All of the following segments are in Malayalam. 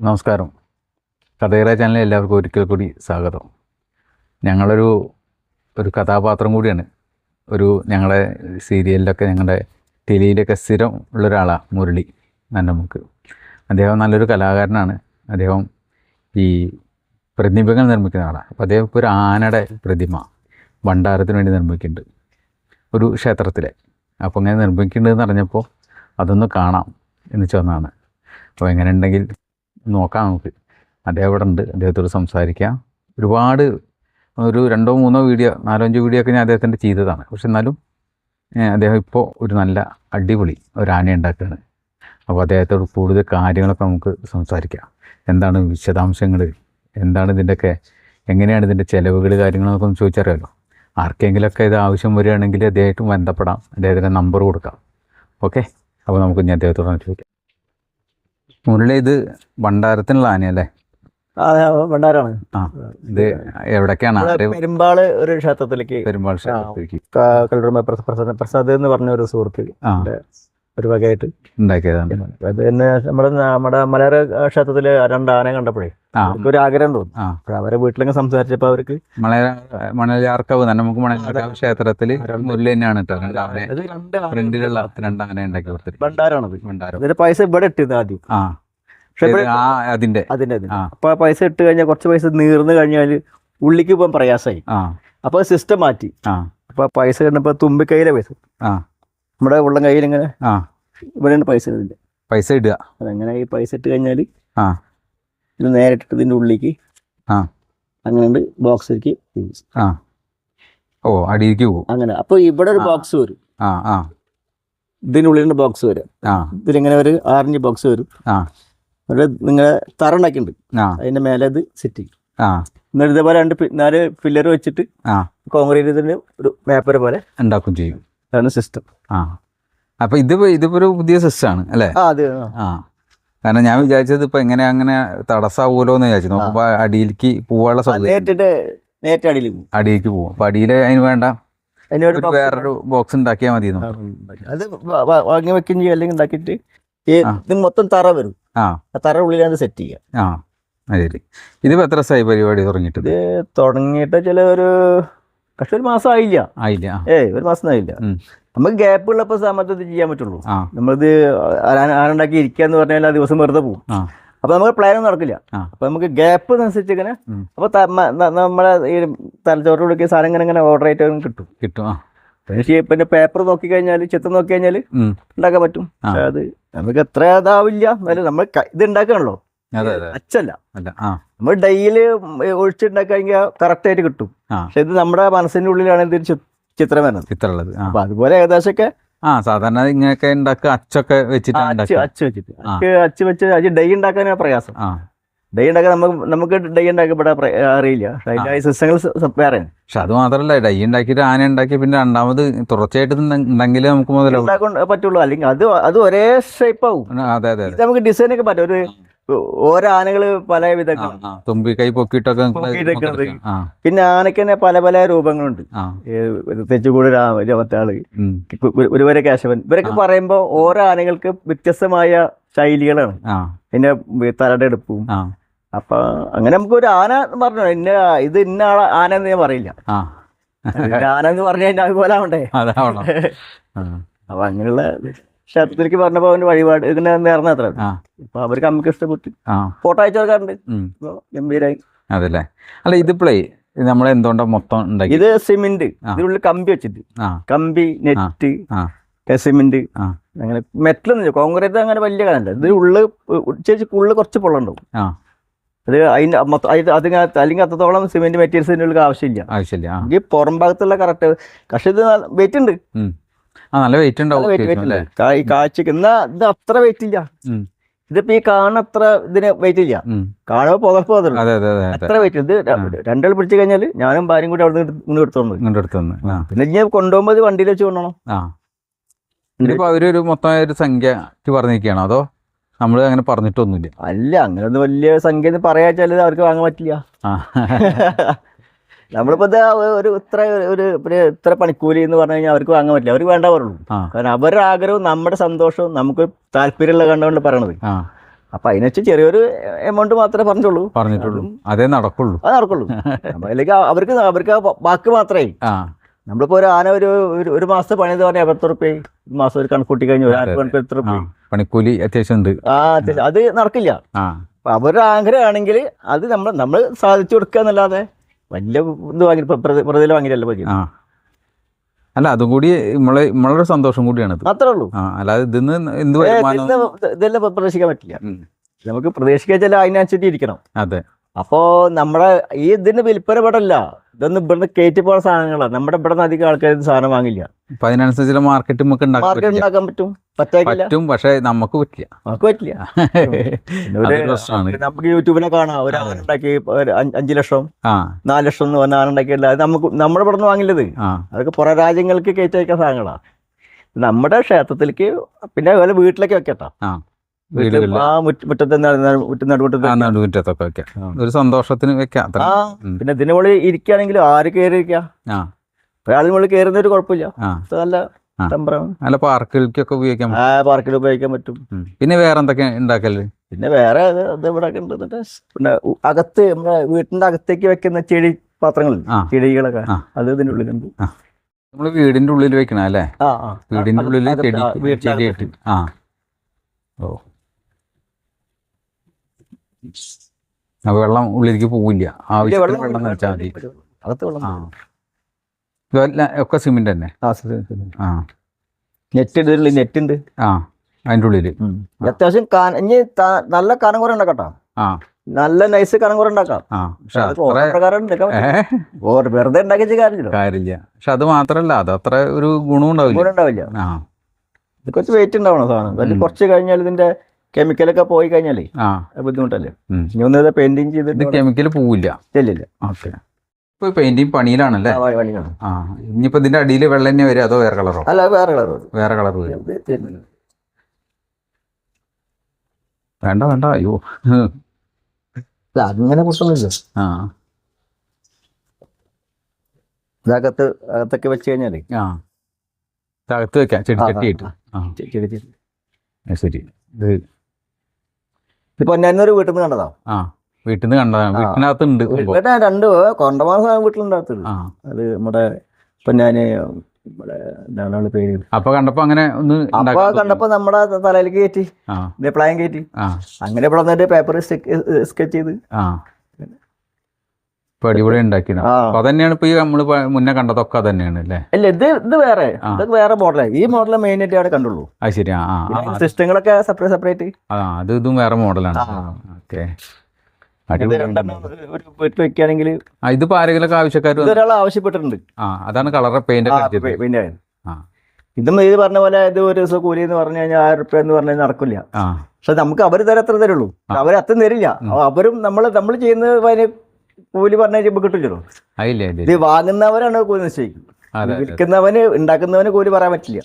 നമസ്കാരം. കഥകര ചാനലിൽ എല്ലാവർക്കും ഒരിക്കൽ കൂടി സ്വാഗതം. ഞങ്ങളൊരു ഒരു കഥാപാത്രം കൂടിയാണ്. ഒരു ഞങ്ങളുടെ സീരിയലിലൊക്കെ ഞങ്ങളുടെ ടെലിയിലൊക്കെ സ്ഥിരം ഉള്ള ഒരാളാണ് മുരളി നന്നമുക്ക് അദ്ദേഹം നല്ലൊരു കലാകാരനാണ്. അദ്ദേഹം ഈ പ്രതിമകൾ നിർമ്മിക്കുന്ന ആളാണ് അപ്പോൾ അദ്ദേഹം ഇപ്പോൾ ഒരു ആനയുടെ പ്രതിമ ഭണ്ഡാരത്തിന് വേണ്ടി നിർമ്മിക്കുന്നുണ്ട്. ഒരു ക്ഷേത്രത്തിലെ. അപ്പോൾ ഇങ്ങനെ നിർമ്മിക്കുന്നുണ്ടെന്ന് അറിഞ്ഞപ്പോൾ അതൊന്ന് കാണാം എന്ന് ചെന്നാണ് അപ്പോൾ എങ്ങനെ ഉണ്ടെങ്കിൽ നോക്കാം നമുക്ക്. അദ്ദേഹം ഇവിടെ ഉണ്ട്. അദ്ദേഹത്തോട് സംസാരിക്കാം. ഒരുപാട് ഒരു രണ്ടോ മൂന്നോ വീഡിയോ നാലോ അഞ്ചോ വീഡിയോ ഒക്കെ ഞാൻ അദ്ദേഹത്തിന്റെ ചെയ്തതാണ്. പക്ഷെ എന്നാലും അദ്ദേഹം ഇപ്പോൾ ഒരു നല്ല അടിപൊളി ഒരു ആന ഉണ്ടാക്കുകയാണ്. അപ്പോൾ അദ്ദേഹത്തോട് കൂടുതൽ കാര്യങ്ങളൊക്കെ നമുക്ക് സംസാരിക്കാം. എന്താണ് വിശദാംശങ്ങൾ എന്താണ് ഇതിന്റെയൊക്കെ എങ്ങനെയാണ് ഇതിന്റെ ചിലവുകൾ കാര്യങ്ങളൊക്കെ ഒന്ന് ചോദിച്ചറിയാമല്ലോ ആർക്കെങ്കിലുമൊക്കെ ഇത് ആവശ്യം വരികയാണെങ്കിൽ അദ്ദേഹമായിട്ട് ബന്ധപ്പെടാം. അദ്ദേഹത്തിന്റെ നമ്പർ കൊടുക്കാം. ഓക്കെ? അപ്പോൾ നമുക്ക് ഇനി അദ്ദേഹത്തോട് ചോദിക്കാം മുരളി ഇത് ഭണ്ഡാരത്തിനുള്ള ആനയല്ലേ? ഭണ്ഡാരാണ്. ആ ഇത് ആരെ പെരുമ്പാൾ ഒരു ക്ഷേത്രത്തിലേക്ക്. പെരുമ്പാൾ ക്ഷേത്രത്തിലേക്ക്. കല്ലൂർമ പ്രസ- പ്രസാദ് എന്ന് പറഞ്ഞ ഒരു സുഹൃത്ത് ഒരു വകയായിട്ട്. ഉണ്ടാക്കിയതാണ്. അത് തന്നെ നമ്മുടെ നമ്മുടെ മലയാള ക്ഷേത്രത്തിൽ രണ്ട് ആന കണ്ടപ്പോഴേ അവർക്ക് ഒരു ആഗ്രഹം തോന്നും അപ്പൊ അവരെ വീട്ടിലൊക്കെ സംസാരിച്ചപ്പോ അവർക്ക് മണല മണലാർക്കാവ് തന്നെ നമുക്ക് മണലാർക്കാവ് ക്ഷേത്രത്തിൽ മുല്ല തന്നെയാണ് ഫ്രണ്ടിലുള്ള രണ്ട് ആന ഉണ്ടാക്കി കൊടുത്തിട്ട് ഭണ്ഡാരാണത് ഭണ്ഡാരം. ഇതിന്റെ പൈസ ഇവിടെ ഇട്ടിരുന്നു ആദ്യം. ആ. പക്ഷെ ആ അതിന്റെ. അതിന്റെ. അപ്പൊ പൈസ ഇട്ട് കഴിഞ്ഞാൽ കുറച്ച് പൈസ നീർന്നു കഴിഞ്ഞാൽ ഉള്ളിക്ക് പോകാൻ പ്രയാസമായി. അപ്പൊ സിസ്റ്റം മാറ്റി. അപ്പൊ പൈസ പൈസ കണ്ടപ്പോ തുമ്പിക്കൈയിലെ പൈസ. ആ. നമ്മുടെ ഉള്ളം കയ്യിൽ ഇങ്ങനെ ആ. ഇവിടെയാണ് പൈസ ഇതിന്റെ. പൈസ ഇടുക. അതങ്ങനെ ഈ പൈസ ഇട്ട് കഴിഞ്ഞാൽ ആ. ഇത് നേരെ ഇട്ടിട്ട് ഇതിന്റെ ഉള്ളിലേക്ക് ആ. അങ്ങനെ ബോക്സിലേക്ക് ആ. ഓ അടിയിലേക്ക് പോകും. അങ്ങനെ. അപ്പോൾ ഇവിടെ ഒരു ബോക്സ് വരും. ആ ആ. ഇതിനുള്ളിൽ ബോക്സ് വരും. ആ. ഇതിലിങ്ങനെ ഒരു ആറിഞ്ച് ബോക്സ് വരും. ആ. ഇവിടെ നിങ്ങളെ തറ ഉണ്ടാക്കിയിട്ടുണ്ട്. ആ. അതിന്റെ മേലെ ഇത് സെറ്റ് ചെയ്യും. ആ. എന്നിട്ട് ഇതേപോലെ രണ്ട് നാല് പില്ലർ വെച്ചിട്ട് ആ. കോൺക്രീറ്റ് ഇതിന് ഒരു പേപ്പർ പോലെ ഉണ്ടാക്കും ചെയ്യും. അതാണ് സിസ്റ്റം ആ. അപ്പോൾ ഇത് ഇതിപ്പോ ഒരു പുതിയ സിസ്റ്റമാണ് അല്ലേ? ആ അതെ ആ. കാരണം ഞാൻ വിചാരിച്ചത് ഇപ്പൊ എങ്ങനെ അങ്ങനെ തടസ്സാവൂലോ എന്ന് വിചാരിച്ചു നോക്കുമ്പോ അടിയിലേക്ക് പോവാനുള്ള സാധ്യത നേരിട്ട് അടിയിൽ അടിയിലേക്ക് പോകും. അപ്പൊ അടിയിൽ അതിന് വേണ്ട. വേറൊരു ബോക്സ് ഉണ്ടാക്കിയാൽ മതി അത് വാങ്ങി വെക്കുകയും ചെയ്യും. അല്ലെങ്കിൽ ഉണ്ടാക്കിയിട്ട്. ഇത് മൊത്തം തറ വരും. ആ. തറ ഉള്ളിലാണ് സെറ്റ് ചെയ്യുക ആ. അത് ഇതിപ്പോ എത്ര ദിവസമായി പരിപാടി തുടങ്ങിയിട്ട് ഇത് തുടങ്ങിയിട്ട് ചില ഒരു പക്ഷെ ഒരു മാസം ആയില്ല. ആയില്ല. ഏയ് ഒരു മാസം ആയില്ല. നമുക്ക് ഗ്യാപ്പ് ഉള്ളപ്പോൾ സമയത്ത് ഇത് ചെയ്യാൻ പറ്റുള്ളൂ. നമ്മളിത് ആരുണ്ടാക്കി ഇരിക്കുക എന്ന് പറഞ്ഞാൽ ആ ദിവസം വെറുതെ പോകും അപ്പൊ നമുക്ക് പ്ലാൻ ഒന്നും നടക്കില്ല. അപ്പൊ നമുക്ക് ഗ്യാപ്പ് അനുസരിച്ച് ഇങ്ങനെ. അപ്പൊ നമ്മളെ ഈ തലച്ചോറ് കൊടുക്കിയ സാധനം ഇങ്ങനെ ഇങ്ങനെ ഓർഡർ ആയിട്ട് കിട്ടും. കിട്ടും പക്ഷേ പിന്നെ പേപ്പർ നോക്കി കഴിഞ്ഞാൽ ചിത്രം നോക്കി കഴിഞ്ഞാൽ. ഉണ്ടാക്കാൻ പറ്റും. അത് നമുക്ക് എത്ര ഇതാവില്ല. എന്നാലും നമ്മൾ ഇത് ഉണ്ടാക്കണല്ലോ അച്ചല്ല. നമ്മൾ ഡെയിലി ഒഴിച്ചുണ്ടാക്കി കഴിഞ്ഞാൽ കറക്റ്റ് ആയിട്ട് കിട്ടും. പക്ഷെ ഇത് നമ്മുടെ മനസ്സിന്റെ ഉള്ളിലാണ് ചി- ചിത്രം വരുന്നത് ചിത്രമുള്ളത് അപ്പൊ അതുപോലെ ഏകദേശമൊക്കെ ആ സാധാരണ ഇങ്ങനെയൊക്കെ ഉണ്ടാക്കുക അച്ചൊക്കെ വെച്ചിട്ടാണ് അച്ച് വെച്ചിട്ട്. അച്ച് വെച്ച് അത് ഡൈ ഉണ്ടാക്കാനാണ് പ്രയാസം. ഡൈ ഉണ്ടാക്കാൻ നമുക്ക് നമുക്ക് ഡൈ ഉണ്ടാക്കപ്പെടാൻ അറിയില്ല. സിസ്റ്റങ്ങൾ വേറെയാണ് പക്ഷെ അത് മാത്രല്ല ഡൈ ഉണ്ടാക്കിയിട്ട് ആന ഉണ്ടാക്കി പിന്നെ രണ്ടാമത് തുടർച്ചയായിട്ട് ഉണ്ടെങ്കിൽ നമുക്ക് മുതലാവും. പറ്റുള്ളൂ. അല്ലെങ്കിൽ അത് അത് ഒരേ ഷേപ്പ് ആവും. അതെ അതെ നമുക്ക് ഡിസൈൻ ഒക്കെ പറ്റും. ഒരു ഓരോ ആനകൾ പല വിധങ്ങൾ. ആ, പൊക്കിട്ടൊക്കെ പൊക്കിയിട്ടൊക്കെ. ആ. പിന്നെ തന്നെ പല പല രൂപങ്ങളുണ്ട്. തെച്ചുകൂട് രാമ മറ്റാൾ ഉം, ഒരുവരെ കേശവൻ. ഇവരൊക്കെ പറയുമ്പോൾ ഓരോ ആനകൾക്ക് വ്യത്യസ്തമായ ശൈലികളാണ്. പിന്നെ തലയുടെ എടുപ്പും. അപ്പൊ അങ്ങനെ നമുക്ക് ഒരു ആന പറഞ്ഞു ഇന്ന ഇത് ഇന്ന ആളെ ആന എന്ന് ഞാൻ പറയില്ല. ആന എന്ന് പറഞ്ഞു കഴിഞ്ഞാൽ അതുപോലെ ആവണ്ടേ? അപ്പൊ അങ്ങനെയുള്ള ക്ഷേത്രത്തിലേക്ക് പറഞ്ഞപ്പോ അവന്റെ വഴിപാട് ഇങ്ങനെ നേർന്ന അത്ര അപ്പൊ അവർക്ക് അമ്മയ്ക്ക് ഇഷ്ടപ്പെട്ടു. ഫോട്ടോ അയച്ചു കൊടുക്കാറുണ്ട്. ഉം, അപ്പൊ ഗംഭീരായി. അതല്ലേ? അല്ല ഇതിപ്പോഴേ ഇത് നമ്മൾ എന്തുകൊണ്ടാ മൊത്തം ഉണ്ടാക്കി? ഇത് സിമെന്റ്. ഇതിനുള്ളിൽ കമ്പി വെച്ചിട്ട്. കമ്പി നെറ്റ് സിമെന്റ് അങ്ങനെ മെറ്റൽ മെറ്റലൊന്നും കോൺക്രീറ്റ് അങ്ങനെ വലിയ കാലല്ല ഇത് ഉള്ളു ചേച്ചി ഉള്ളു കുറച്ച് പൊള്ളുണ്ടാവും ആ. അത് അതിന്റെ അതിനകത്ത് അല്ലെങ്കിൽ അത്രത്തോളം സിമെന്റ് മെറ്റീരിയൽസിന്റെ ഉള്ളിൽ ആവശ്യമില്ല. ആവശ്യമില്ല ഈ പുറം ഭാഗത്തുള്ള കറക്റ്റ് പക്ഷെ ഇത് വെയിറ്റ് ഉണ്ട്. നല്ല വെയിറ്റ് ഉണ്ടാവും ഈ കാഴ്ചക്ക് എന്നാ ഇത് അത്ര വെയിറ്റ് ഇല്ല. ഇതിപ്പോ ഈ കാണുന്ന അത്ര ഇതിന് വെയിറ്റ് ഇല്ല. കാണുമ്പോ പുതപ്പ് അത്ര വെയിറ്റ് ഇത് രണ്ടാൾ പിടിച്ചു കഴിഞ്ഞാൽ ഞാനും ഭാര്യയും കൂടി അവിടെ നിന്ന് എടുത്തോണ്ട് പിന്നെ ഞാൻ കൊണ്ടുപോകുമ്പോൾ വണ്ടിയിൽ വെച്ച് കൊണ്ടുപോകണം അവരൊരു മൊത്തമായ ഒരു സംഖ്യ പറഞ്ഞിരിക്കുകയാണോ? അതോ നമ്മൾ അങ്ങനെ പറഞ്ഞിട്ടൊന്നുമില്ല? അല്ല അങ്ങനെ ഒന്ന് വലിയ സംഖ്യ പറയാച്ചാൽ അവർക്ക് വാങ്ങാൻ പറ്റില്ല. ആ. നമ്മളിപ്പോ ഇത് ഒരു ഇത്ര ഒരു ഇത്ര പണിക്കൂലി എന്ന് പറഞ്ഞു കഴിഞ്ഞാൽ അവർക്ക് വാങ്ങാൻ പറ്റില്ല. അവർക്ക് വേണ്ട പറയുള്ളൂ. കാരണം അവരുടെ ആഗ്രഹവും നമ്മുടെ സന്തോഷവും നമുക്ക് താല്പര്യമുള്ള കണ്ടുകൊണ്ട് പറയണത്. അപ്പൊ അതിനെ വെച്ച് ചെറിയൊരു എമൗണ്ട് മാത്രമേ പറഞ്ഞുള്ളൂ പറഞ്ഞിട്ടുള്ളൂ. അതേ നടക്കുള്ളൂ. അത് നടക്കുള്ളൂ. അല്ലെങ്കിൽ അവർക്ക് അവർക്ക് ബാക്കി മാത്രമേ നമ്മളിപ്പോ ഒരു ആന ഒരു ഒരു- മാസത്തെ പണി എന്ന് പറഞ്ഞാൽ എത്ര റുപ്യ ഒരു മാസം ഒരു കണക്കൂട്ടി കഴിഞ്ഞു ഒരു ആറ് പണിക്ക് എത്ര പണിക്കൂലി അത്യാവശ്യം ഉണ്ട്. ആ അത് അത് നടക്കില്ല. അവരുടെ ആഗ്രഹമാണെങ്കിൽ അത് നമ്മൾ നമ്മൾ സാധിച്ചു കൊടുക്കുക എന്നല്ലാതെ വലിയ ഇത് വാങ്ങി പ്രതില വാങ്ങിയില്ലല്ലോ പറ്റി ആ. അല്ല അതും കൂടി നമ്മളെ നമ്മളൊരു സന്തോഷം കൂടിയാണ്. അത്രേ ഉള്ളൂ. ആ അല്ലാതെ ഇതിന്ന് എന്ത് ഇതെല്ലാം പ്രതീക്ഷിക്കാൻ പറ്റില്ല. നമുക്ക് പ്രതീക്ഷിക്കാൻ ചില അതിനനുസരിച്ച് ഇരിക്കണം. അതെ. അപ്പോ നമ്മുടെ ഈ ഇതിന് വിൽപ്പന പെടല്ല ഇതൊന്നും ഇവിടുന്ന് കയറ്റി പോകുന്ന സാധനങ്ങളാണ് നമ്മുടെ ഇവിടെ നിന്ന് അധികം ആൾക്കാർ ഇത് സാധനം വാങ്ങില്ല. അപ്പൊ അതിനനുസരിച്ചുള്ള മാർക്കറ്റ് നമുക്ക് മാർക്കറ്റ് ഉണ്ടാക്കാൻ പറ്റും. പറ്റാക്കില്ല. പറ്റും പക്ഷെ നമുക്ക് പറ്റില്ല. നമുക്ക് പറ്റില്ല. നമുക്ക് യൂട്യൂബിനെ കാണാം. ഒരു ആന ഉണ്ടാക്കി ഒരു അഞ്ച് ലക്ഷം നാല് ലക്ഷം എന്ന് പറഞ്ഞ ആന ഉണ്ടാക്കിയില്ല അത് നമുക്ക് നമ്മുടെ ഇവിടെ നിന്ന് വാങ്ങില്ലത് അതൊക്കെ പുറ രാജ്യങ്ങൾക്ക് കയറ്റി അയക്കാൻ സാധനങ്ങളാണ് നമ്മുടെ ക്ഷേത്രത്തിലേക്ക് പിന്നെ അതുപോലെ വീട്ടിലേക്ക് വെക്കട്ടോ. ആ. വീടുകളിൽ ആ മുറ്റ- മുറ്റത്ത് മുറ്റം നടുമുറ്റത്തൊക്കെ വെക്കാം. ഒരു സന്തോഷത്തിന് വെക്കാം. പിന്നെ ഇതിന് മുകളിൽ ഇരിക്കുകയാണെങ്കിലും ആര് കയറി ഒരാളിന് മുകളിൽ കയറുന്ന ഒരു കുഴപ്പമില്ല. നല്ല നല്ല പാർക്കുകൾക്കൊക്കെ ഉപയോഗിക്കാൻ ആ പാർക്കിൽ ഉപയോഗിക്കാൻ പറ്റും. പിന്നെ വേറെ എന്തൊക്കെ ഉണ്ടാക്കൽ? പിന്നെ വേറെ ഇവിടെ പിന്നെ അകത്ത് നമ്മുടെ വീട്ടിന്റെ അകത്തേക്ക് വെക്കുന്ന ചെടി പാത്രങ്ങൾ. ചെടികളൊക്കെ. അത് ഇതിന്റെ ഉള്ളിലുണ്ട്. നമ്മൾ വീടിന്റെ ഉള്ളിൽ വെക്കണം അല്ലേ വീടിന്റെ ഉള്ളിൽ ചെടി ആ. ഓ. അപ്പൊ വെള്ളം ഉള്ളിലേക്ക് പോവില്ല. ആവശ്യം ആവശ്യത്തിന് വെള്ളം വെച്ചാൽ മതി. അകത്ത് വെള്ളം ആ. ഇതെല്ലാം ഒക്കെ സിമെന്റ് തന്നെ? ആ നെറ്റ് ഇതിൽ നെറ്റ് ഉണ്ട്. ആ അതിന്റെ ഉള്ളിൽ. അത്യാവശ്യം ഇനി നല്ല കനം കുറെ ഉണ്ടാക്കട്ടോ. ആ. നല്ല നൈസ് കനം കുറെ ഉണ്ടാക്കാം. വെറുതെ ഉണ്ടാക്കിയ കാര്യമില്ല കാര്യമില്ല. പക്ഷെ അത് മാത്രല്ല അത് അത്ര ഒരു ഗുണം ഉണ്ടാവില്ല. ഗുണം ഉണ്ടാവില്ല ആ. ഇത് കുറച്ച് വെയിറ്റ് ഉണ്ടാവണം സാധനം. കുറച്ച് കഴിഞ്ഞാൽ ഇതിന്റെ കെമിക്കലൊക്കെ പോയി കഴിഞ്ഞാലേ ആ. ബുദ്ധിമുട്ടല്ലേ. ഇനി ഒന്ന് പെയിന്റിങ് ഇത് ചെയ്തിട്ട് കെമിക്കൽ പോവില്ല. ഓക്കെ. ഇപ്പൊ പെയിന്റിങ് പണിയിലാണല്ലേ? വഴിയാണ്. ആ ഇനിയിപ്പോ ഇതിന്റെ അടിയിൽ വെള്ളം തന്നെ വരും അതോ വേറെ കളറോ അല്ല അത് വേറെ കളർ വേറെ കളർ വരും. വേണ്ട വേണ്ട. അയ്യോ. അങ്ങനെ പ്രശ്നമില്ല ആ. ഇതകത്ത് അകത്തൊക്കെ വെച്ച് കഴിഞ്ഞാലേ. ആ. അകത്ത് വെക്കാം. ചെടി ആ, അത് ശരി. ഇത് ഇപ്പൊ ഞാനൊരു വീട്ടിൽ നിന്ന് കണ്ടതാ. ആ. വീട്ടിൽ നിന്ന് കണ്ടതാണ്. വീട്ടിനകത്ത് ഉണ്ട് രണ്ട് കൊണ്ടമാന സാധനം വീട്ടിലുണ്ടാകത്തത് ആ. അത് നമ്മുടെ ഇപ്പൊ ഞാൻ നമ്മുടെ എന്താണ് ആളെ പേര്. അപ്പൊ കണ്ടപ്പോ അങ്ങനെ ഒന്ന് അപ്പൊ കണ്ടപ്പോ നമ്മുടെ തലയിലേക്ക് കയറ്റി പ്ലാൻ കയറ്റി. അങ്ങനെ ഇവിടെ വന്നിട്ട് പേപ്പർ സ്കെച്ച് ചെയ്ത്. ആ. ഇപ്പൊ അടിപൊളി ഉണ്ടാക്കിയത് ആ. അപ്പൊ അതന്നെയാണ് ഇപ്പൊ ഈ നമ്മൾ പ- മുന്നേ കണ്ടതൊക്കെ അതന്നെയാണ് അല്ലേ? അല്ല ഇത് ഇത് വേറെ. ആ. ഇതൊക്കെ വേറെ മോഡലാണ് ഈ മോഡൽ മെയിൻ ആയിട്ട് അവിടെ കണ്ടുള്ളൂ. അത് ശരി ആ ആ ആ, അത് സിസ്റ്റങ്ങളൊക്കെ സെപ്പറേറ്റ് സെപ്പറേറ്റ് ആ അത് ഇതും വേറെ മോഡലാണ്. ആ. ഓക്കെ. ഇത് അടിപൊളി രണ്ടെണ്ണം ഒരു വീട്ടിൽ വെക്കുകയാണെങ്കിൽ ആ ഇതിപ്പോ ആരെങ്കിലും ആവശ്യക്കാർ ഇതൊരാൾ ആവശ്യപ്പെട്ടിട്ടുണ്ട്. ആ അതാണ് കളർ പെയിന്റ് ആ, ഒക്കെ അടിച്ചത്. പി- പിന്നെ ആ. ഇതും ഇത് പറഞ്ഞ പോലെ ഇത് ഒരു ദിവസം കൂലി എന്ന് പറഞ്ഞു കഴിഞ്ഞാൽ ആയിരം റുപ്യ എന്ന് പറഞ്ഞാൽ നടക്കില്ല. പക്ഷെ നമുക്ക് അവർ തരത്ര തരുള്ളൂ. അവർ അത്ര തരില്ല. അവരും നമ്മൾ നമ്മൾ ചെയ്യുന്നത് അതിന് കൂലി പറഞ്ഞാൽ കിട്ടില്ലല്ലോ. ഇത് വാങ്ങുന്നവരാണ് കൂലി നിശ്ചയിക്കും. വിൽക്കുന്നവന് ഉണ്ടാക്കുന്നവന് കൂലി പറയാൻ പറ്റില്ല.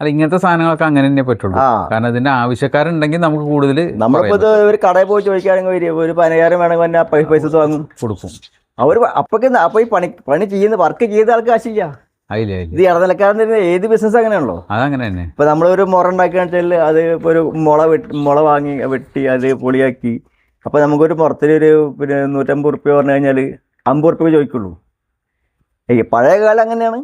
അല്ല ഇങ്ങനത്തെ സാധനങ്ങളൊക്കെ അങ്ങനെ തന്നെ പറ്റുള്ളൂ. കാരണം ഇതിന്റെ ആവശ്യക്കാരുണ്ടെങ്കിൽ നമുക്ക് കൂടുതൽ നമ്മളിപ്പോ ഒരു കടയിൽ പോയി ചോദിക്കുകയാണെങ്കിൽ ഒരു- പതിനായിരം വേണമെങ്കിൽ തന്നെ പൈസ പൈസ വാങ്ങും. കൊടുക്കും. അവർ അപ്പൊക്കെ അപ്പൊ ഈ പണി പണി ചെയ്യുന്ന വർക്ക് ചെയ്ത ആൾക്ക് കാശില്ല. ഇത് ഇടനിലക്കാരൻ തരുന്ന ഏത് ബിസിനസ് അങ്ങനെയാണല്ലോ. അതങ്ങനെ തന്നെ. ഇപ്പൊ നമ്മളൊരു മുറ ഉണ്ടാക്കുകയാണെന്ന് വെച്ചാൽ അത് ഇപ്പൊ ഒരു മുള വെട്ടി മുള വാങ്ങി വെട്ടി അത് പൊളിയാക്കി. അപ്പൊ നമുക്കൊരു പുറത്തൊരു പിന്നെ നൂറ്റമ്പത് റുപ്യ പറഞ്ഞു കഴിഞ്ഞാൽ അമ്പത് റുപ്യ ചോദിക്കുള്ളൂ. പഴയ കാലം അങ്ങനെയാണ്